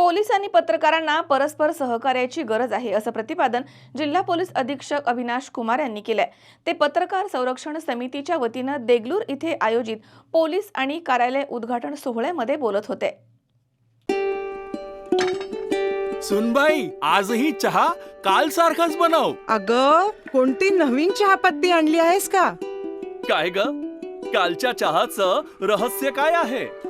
Police आणि पत्रकारांना परस्पर सहकार्याची गरज आहे असं प्रतिपादन जिल्हा पोलीस अधीक्षक अविनाश कुमार यांनी केलंय. ते पत्रकार संरक्षण समितीच्या वतीनं देगलूर इथे आयोजित पोलीस आणि कार्यालय उद्घाटन सोहळ्यामध्ये बोलत होते. सुनबाई आजही चहा काल सारखाच बनव. अग कोणती नवीन चहापत्ती आणली आहेस का? काय ग? कालच्या चहाचं रहस्य काय आहे?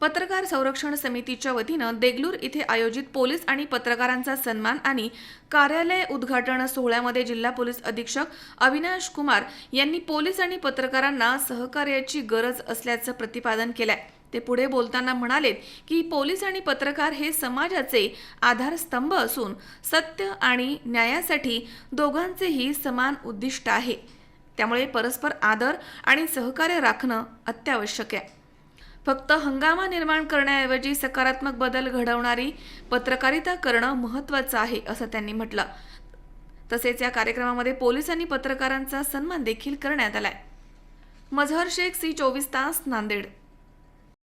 पत्रकार संरक्षण समितीच्या वतीनं देगलूर इथे आयोजित पोलीस आणि पत्रकारांचा सन्मान आणि कार्यालय उद्घाटन सोहळ्यामध्ये जिल्हा पोलीस अधीक्षक अविनाश कुमार यांनी पोलीस आणि पत्रकारांना सहकार्याची गरज असल्याचं प्रतिपादन केलंय. ते पुढे बोलताना म्हणालेत की पोलीस आणि पत्रकार हे समाजाचे आधारस्तंभ असून सत्य आणि न्यायासाठी दोघांचेही समान उद्दिष्ट आहे. त्यामुळे परस्पर आदर आणि सहकार्य राखणं अत्यावश्यक आहे. फक्त हंगामा निर्माण करण्याऐवजी सकारात्मक बदल घडवणारी पत्रकारिता करणं महत्त्वाचं आहे असं त्यांनी म्हटलं. तसेच या कार्यक्रमामध्ये पोलीस आणि पत्रकारांचा सन्मान देखील करण्यात आलाय. मझहर शेख सी चोवीस तास नांदेड